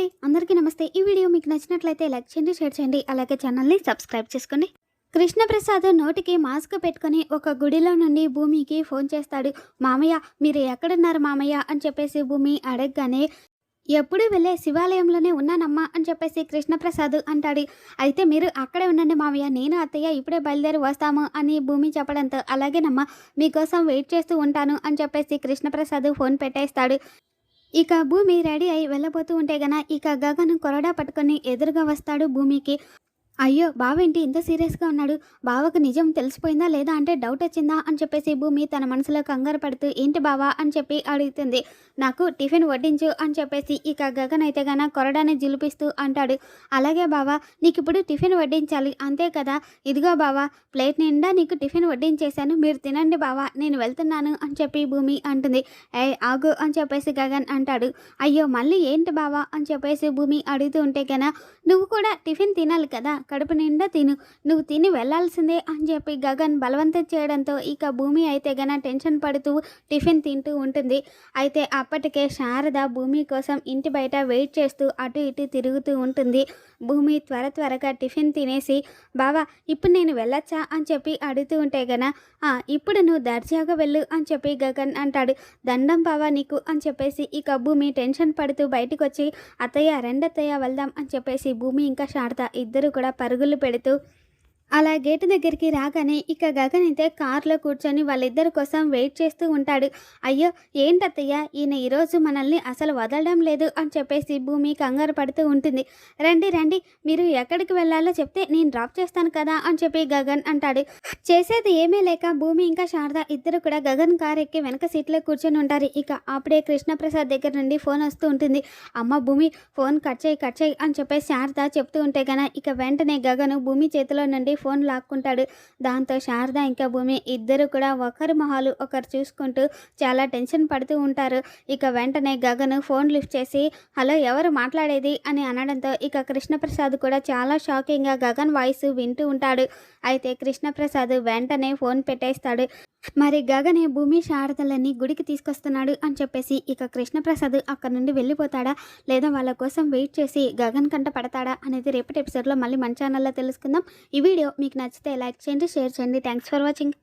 అండి. అందరికీ నమస్తే. ఈ వీడియో మీకు నచ్చినట్లయితే లైక్ చేయండి షేర్ చేయండి. అలాగే ఛానల్ని సబ్స్క్రైబ్ చేసుకోండి కృష్ణప్రసాద్ నోటికి మాస్క్ పెట్టుకొని ఒక గుడిలో నుండి భూమికి ఫోన్ చేస్తాడు. మామయ్య మీరు ఎక్కడున్నారు మామయ్య? అని చెప్పేసి భూమి అడగగానే ఎప్పుడు వెళ్ళే శివాలయంలోనే ఉన్నానమ్మా అని చెప్పేసి కృష్ణప్రసాద్ అంటాడు. అయితే మీరు అక్కడే ఉండండి మామయ్య. నేను అత్తయ్య ఇప్పుడే బయలుదేరి వస్తాము అని భూమి చెప్పడంతో అలాగేనమ్మా. మీకోసం వెయిట్ చేస్తూ ఉంటాను అని చెప్పేసి కృష్ణప్రసాద్ ఫోన్ పెట్టేస్తాడు. ఇక భూమి రెడీ అయి వెళ్ళబోతూ ఉంటే గన ఇక గగన్ కొరడా పట్టుకొని ఎదురుగా వస్తాడు భూమికి. అయ్యో బావేంటి ఇంత సీరియస్గా ఉన్నాడు? బావకు నిజం తెలిసిపోయిందా లేదా అంటే డౌట్ వచ్చిందా అని చెప్పేసి భూమి తన మనసులో కంగారు పడుతూ ఏంటి బావా అని చెప్పి అడుగుతుంది. నాకు టిఫిన్ వడ్డించు అని చెప్పేసి ఇక గగన్ అయితే గన కొరడాని జిలిపిస్తూ అంటాడు. అలాగే బావా నీకు ఇప్పుడు టిఫిన్ వడ్డించాలి. అంతే కదా? ఇదిగో బావా ప్లేట్ నిండా నీకు టిఫిన్ వడ్డించేశాను. మీరు తినండి బావా నేను వెళ్తున్నాను అని చెప్పి భూమి అంటుంది. ఏ ఆగు అని చెప్పేసి గగన్ అంటాడు. అయ్యో మళ్ళీ ఏంటి బావా అని చెప్పేసి భూమి అడుగుతూ ఉంటే కన నువ్వు కూడా టిఫిన్ తినాలి కదా కడుపు నిండా తిను. నువ్వు తిని వెళ్ళాల్సిందే అని చెప్పి గగన్ బలవంతం చేయడంతో ఇక భూమి అయితే గన టెన్షన్ పడుతూ టిఫిన్ తింటూ ఉంటుంది. అయితే అప్పటికే శారద భూమి కోసం ఇంటి బయట వెయిట్ చేస్తూ అటు ఇటు తిరుగుతూ ఉంటుంది. భూమి త్వర త్వరగా టిఫిన్ తినేసి బావా ఇప్పుడు నేను వెళ్ళొచ్చా? అని చెప్పి అడుగుతూ ఉంటే గన "ఆ, ఇప్పుడు నువ్వు దర్జాగా వెళ్ళు అని చెప్పి గగన్ అంటాడు. దండం బావా నీకు అని చెప్పేసి ఇక భూమి టెన్షన్ పడుతూ బయటకు వచ్చి అత్తయ్య రెండత్తయ్య వెళ్దాం అని చెప్పేసి భూమి ఇంకా శారద ఇద్దరు కూడా పరుగులు పెడుతూ అలా గేటు దగ్గరికి రాగానే ఇక గగన్ అయితే కారులో కూర్చొని వాళ్ళిద్దరి కోసం వెయిట్ చేస్తూ ఉంటాడు. అయ్యో ఏంటత్తయ్య? ఈయన ఈరోజు మనల్ని అసలు వదలడం లేదు అని చెప్పేసి భూమి కంగారు పడుతూ ఉంటుంది. రండి రండి మీరు ఎక్కడికి వెళ్ళాలో చెప్తే నేను డ్రాప్ చేస్తాను కదా అని చెప్పి గగన్ అంటాడు. చేసేది ఏమీ లేక భూమి ఇంకా శారద ఇద్దరు కూడా గగన్ కార్ ఎక్కి వెనక సీట్లో కూర్చొని ఉంటారు. ఇక అప్పుడే కృష్ణప్రసాద్ దగ్గర నుండి ఫోన్ వస్తూ ఉంటుంది. అమ్మ భూమి ఫోన్ కట్ చేయి కట్ చేయి అని చెప్పేసి శారద చెప్తూ ఉంటే కనుక ఇక వెంటనే గగను భూమి చేతిలో నుండి ఫోన్ లాక్కుంటాడు. దాంతో శారద ఇంకా భూమి ఇద్దరు కూడా ఒకరి మొహాలు ఒకరు చూసుకుంటూ చాలా టెన్షన్ పడుతూ ఉంటారు. ఇక వెంటనే గగను ఫోన్ లిఫ్ట్ చేసి హలో ఎవరు మాట్లాడేది? అని అనడంతో ఇక కృష్ణప్రసాద్ కూడా చాలా షాకింగ్గా గగన్ వాయిస్ వింటూ ఉంటాడు. అయితే కృష్ణప్రసాద్ వెంటనే ఫోన్ పెట్టేస్తాడు. మరి గగనే భూమి శారదలని గుడికి తీసుకొస్తున్నాడు అని చెప్పేసి ఇక కృష్ణప్రసాద్ అక్కడ నుండి వెళ్ళిపోతాడా? లేదా వాళ్ళ కోసం వెయిట్ చేసి గగన్ కంట పడతాడా? అనేది రేపటి ఎపిసోడ్లో మళ్ళీ మన ఛానల్లో తెలుసుకుందాం. ఈ వీడియో మీకు నచ్చితే లైక్ చేయండి షేర్ చేయండి. Thanks for watching.